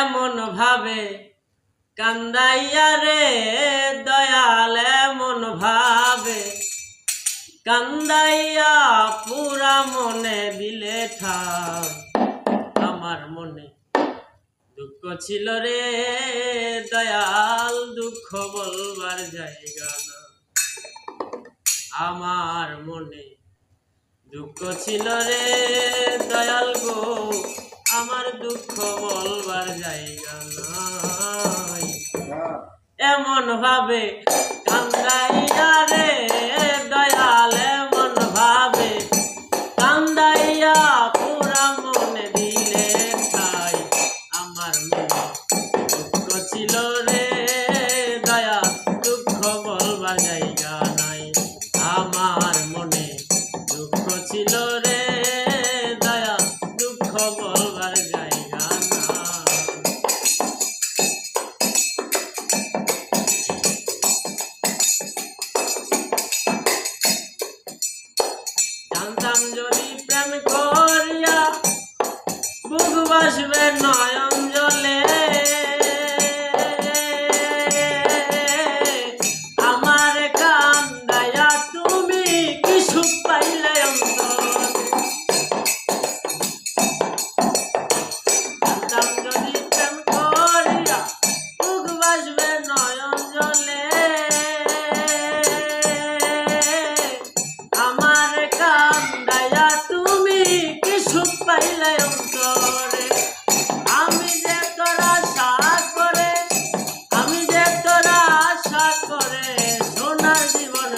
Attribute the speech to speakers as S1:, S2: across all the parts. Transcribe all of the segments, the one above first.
S1: এমন ভাবে কান্দাইয়া রে, দয়াল এমন ভাবে কান্দাইয়া পুরা মনে দিলে আমার মনে দুঃখ ছিল রে, দয়াল দুঃখ বলবার জায়গা না। আমার মনে দুঃখ ছিল রে, দয়াল গো। আমার দুঃখ বলবার জায়গা নাই। হ্যাঁ। এমন ভাবে কান্দাইয়া রে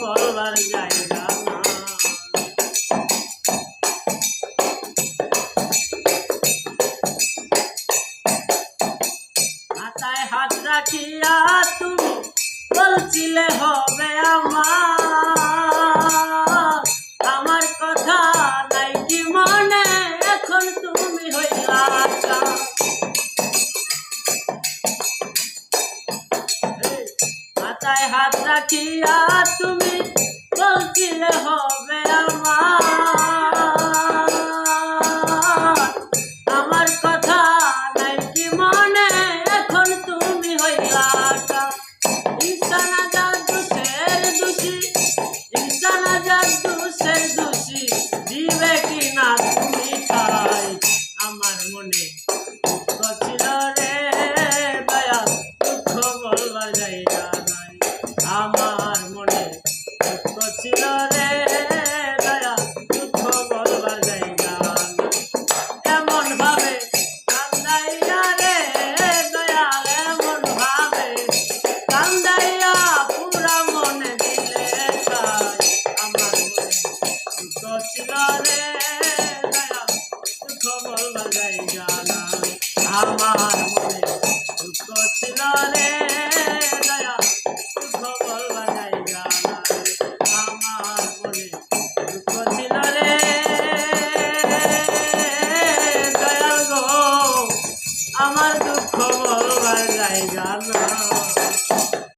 S1: করবার জায়গা মাথায় হাত রাখিয়া তুমি বলছিলে হবে আমার। হাত রাখিয়া তুমি চলছিলে হবে। দয়া আমার দুঃখ রে আমার দুঃখ বলবার জায়গা